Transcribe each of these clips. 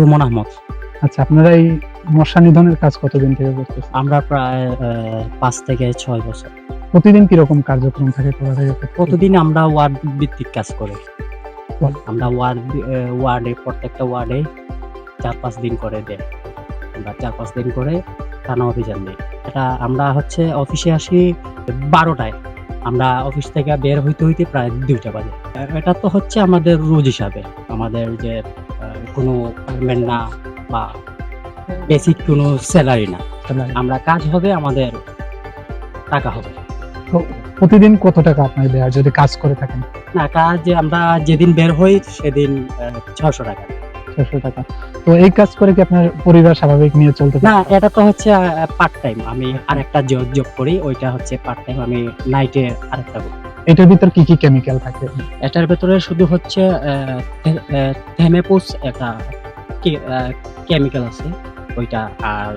রুমন আহমদ। আচ্ছা আপনারা এই মশা নিধনের কাজ কতদিন থেকে করতেছেন? আমরা প্রায় পাঁচ থেকে ছয় বছর। প্রতিদিন কীরকম কার্যক্রম থাকে করা থেকে প্রতিদিন আমরা ওয়ার্ড ভিত্তিক কাজ করি। আমরা ওয়ার্ড ওয়ার্ডে প্রত্যেকটা ওয়ার্ডে চার পাঁচ দিন করে দেয় আমরা চার পাঁচ দিন করে থানা অভিযান দিই। এটা আমরা হচ্ছে অফিসে আসি বারোটায়। আমরা অফিস থেকে বের হইতে হইতে প্রায় দুইটা বাজে। এটা তো হচ্ছে আমাদের রোজ হিসাবে। আমাদের যে কোনো পেমেন্ট না বা বেসিক কোনো স্যালারি না। আমরা কাজ হবে আমাদের টাকা হবে। তো প্রতিদিন কত টাকা আপনার দেওয়া যদি কাজ করে থাকেন? না কাজ আমরা যেদিন বের হই সেদিন ছশো টাকা। ছশো টাকা। তো এই কাজ করে কি আপনার পরিবার স্বাভাবিক নিয়ে চলতে না এটা তো হচ্ছে পার্ট টাইম আমি আরেকটা জব জব করি ওইটা হচ্ছে পার্ট টাইম আমি নাইটে আরেকটা করি এটার ভিতর কি কি কেমিক্যাল থাকে? এটার ভেতরে শুধু হচ্ছে থেমেপুস একটা কেমিক্যাল আছে ওইটা আর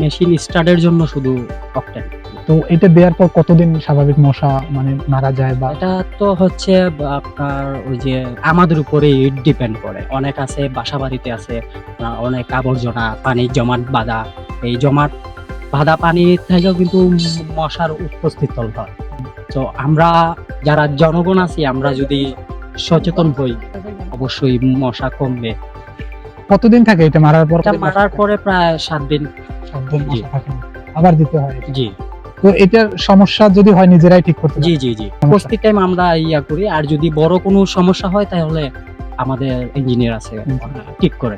মেশিন স্টার্টের জন্য শুধু অকটেন তো এটা দেওয়ার পর কতদিন স্বাভাবিক মশা মানে মারা যায় বা এটা তো হচ্ছে আপনার ওই যে আমাদের উপরে ডিপেন্ড করে। অনেক আছে বাসা বাড়িতে আছে অনেক আবর্জনা পানি জমাট বাঁধা। এই জমাট বাঁধা পানি থেকেও কিন্তু মশার উপস্থিত হয়। তো আমরা যারা জনগণ আছি আমরা যদি সচেতন হই অবশ্যই মশা কমবে। কতদিন থাকে এটা মারার পর? মারার পরে প্রায় সাত দিন। সাত। আবার দিতে হয় জি। তো এটার সমস্যা যদি হয় নিজেরাই ঠিক করতে জি জি জি। প্রত্যেক টাইম আমরা ইয়া করি আর যদি বড় কোনো সমস্যা হয় তাহলে আমাদের ইঞ্জিনিয়ার আছে ঠিক করে।